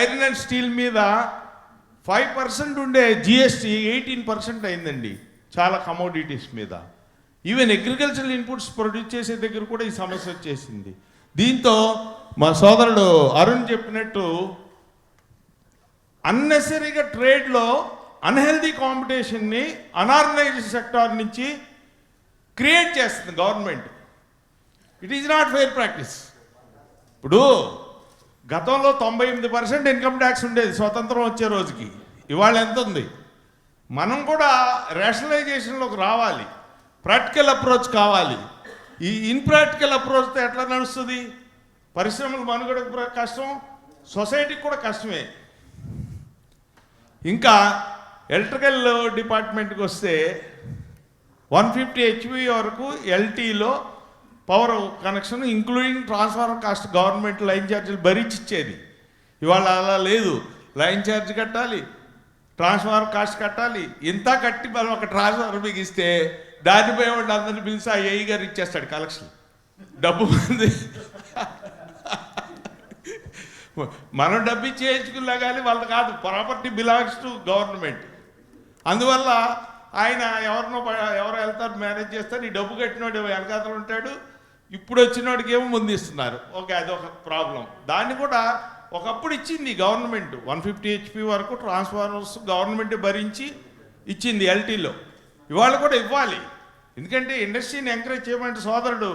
Iron and steel మీద five percent ఉండే GST eighteen percent అయిందండి చాలా కమోడిటీస్ మీద. ఈవెన్ అగ్రికల్చరల్ ఇన్పుట్స్ ప్రొడ్యూస్ చేసే దగ్గర కూడా ఈ సమస్య వచ్చేసింది. దీంతో మా సోదరుడు అరుణ్ చెప్పినట్టు అన్నెసరీగా ట్రేడ్లో అన్హెల్దీ కాంపిటీషన్ని అనార్గనైజ్డ్ సెక్టార్ నుంచి క్రియేట్ చేస్తుంది government it is not fair practice ఇప్పుడు గతంలో తొంభై ఎనిమిది పర్సెంట్ ఇన్కమ్ ట్యాక్స్ ఉండేది స్వతంత్రం వచ్చే రోజుకి. ఇవాళ ఎంత ఉంది? మనం కూడా రేషనలైజేషన్లోకి రావాలి. ప్రాక్టికల్ అప్రోచ్ కావాలి. ఈ ఇన్ప్రాక్టికల్ అప్రోచ్తో ఎట్లా నడుస్తుంది? పరిశ్రమలు మనుగడ కష్టం. సొసైటీకి కూడా కష్టమే. ఇంకా ఎలక్ట్రికల్ డిపార్ట్మెంట్కి వస్తే వన్ ఫిఫ్టీ హెచ్పి వరకు ఎల్టీలో power connection including transformer cost government line ఛార్జీలు భరించి ఇచ్చేది ఇవాళ అలా లేదు. లైన్ ఛార్జ్ కట్టాలి ట్రాన్స్ఫార్మర్ కాస్ట్ కట్టాలి. ఇంత కట్టి మనం ఒక ట్రాన్స్ఫార్మర్ మీకు ఇస్తే దానిపై వాళ్ళు అందరిని పిలిచి ఆ ఏఈ గారు ఇచ్చేస్తాడు కలెక్షన్ డబ్బు మంది మనం డబ్బు చేయించుకున్నా కానీ వాళ్ళది కాదు ప్రాపర్టీ బిలాంగ్స్ టు గవర్నమెంట్ అందువల్ల ఆయన ఎవరినో ఎవరు వెళ్తారు మేనేజ్ చేస్తారు ఈ డబ్బు కట్టినోడు వెనకాతలు ఉంటాడు? ఇప్పుడు వచ్చినోడికి ఏమో ముందిస్తున్నారు ఓకే అదొక ప్రాబ్లం. దాన్ని కూడా ఒకప్పుడు ఇచ్చింది గవర్నమెంట్. వన్ ఫిఫ్టీ హెచ్పి వరకు ట్రాన్స్ఫార్మర్స్ గవర్నమెంట్ భరించి ఇచ్చింది ఎల్టీలో. ఇవాళ కూడా ఇవ్వాలి. ఎందుకంటే ఇండస్ట్రీని ఎంకరేజ్ చేయమంటే సోదరుడు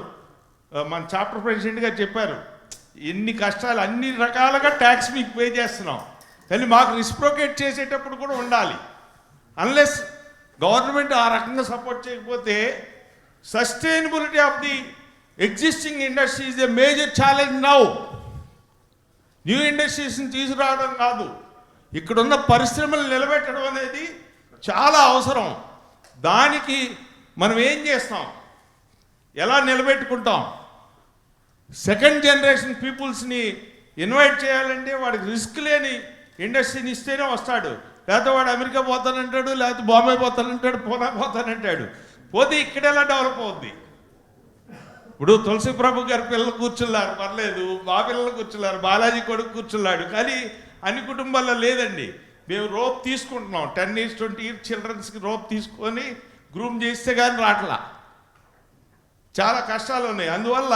మన చాప్టర్ ప్రెసిడెంట్ గారు చెప్పారు ఎన్ని కష్టాలు అన్ని రకాలుగా ట్యాక్స్ మీకు పే చేస్తున్నాం. కానీ మాకు రిస్ప్రోకేట్ చేసేటప్పుడు కూడా ఉండాలి. అన్లెస్ గవర్నమెంట్ ఆ రకంగా సపోర్ట్ చేయకపోతే sustainability of the existing industry a major challenge now new ఇండస్ట్రీస్ని తీసుకురావడం కాదు. ఇక్కడున్న పరిశ్రమలు నిలబెట్టడం అనేది చాలా అవసరం. దానికి మనం ఏం చేస్తాం? ఎలా నిలబెట్టుకుంటాం? సెకండ్ జనరేషన్ పీపుల్స్ని ఇన్వైట్ చేయాలంటే వాడికి రిస్క్ లేని ఇండస్ట్రీని ఇస్తేనే వస్తాడు. లేకపోతే వాడు అమెరికా పోతానంటాడు లేకపోతే బాంబే పోతానంటాడు పూనా పోతానంటాడు. పోతే ఇక్కడ ఎలా డెవలప్ అవుద్ది? ఇప్పుడు తులసి ప్రభు గారి పిల్లలు కూర్చున్నారు పర్లేదు. మా పిల్లలు కూర్చున్నారు బాలాజీ కొడుకు కూర్చున్నాడు. కానీ అన్ని కుటుంబాల్లో లేదండి. మేము రోప్ తీసుకుంటున్నాం. టెన్ ఇయర్స్ ట్వంటీ ఇయర్స్ చిల్డ్రన్స్కి రోప్ తీసుకొని గ్రూమ్ చేస్తే కానీ రాట్లా. చాలా కష్టాలు ఉన్నాయి. అందువల్ల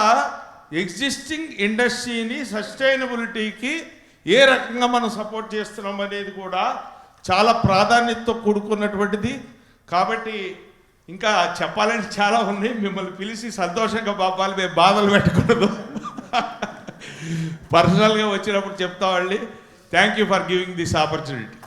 ఎగ్జిస్టింగ్ ఇండస్ట్రీని సస్టైనబిలిటీకి ఏ రకంగా మనం సపోర్ట్ చేస్తున్నాం అనేది కూడా చాలా ప్రాధాన్యతతో కూడుకున్నటువంటిది. కాబట్టి ఇంకా చెప్పాలంటే చాలా ఉన్నాయి మిమ్మల్ని పిలిచి సంతోషంగా పాపాలి మేము బాధలు పెట్టకూడదు పర్సనల్గా వచ్చినప్పుడు చెప్తామండి thank you for giving this opportunity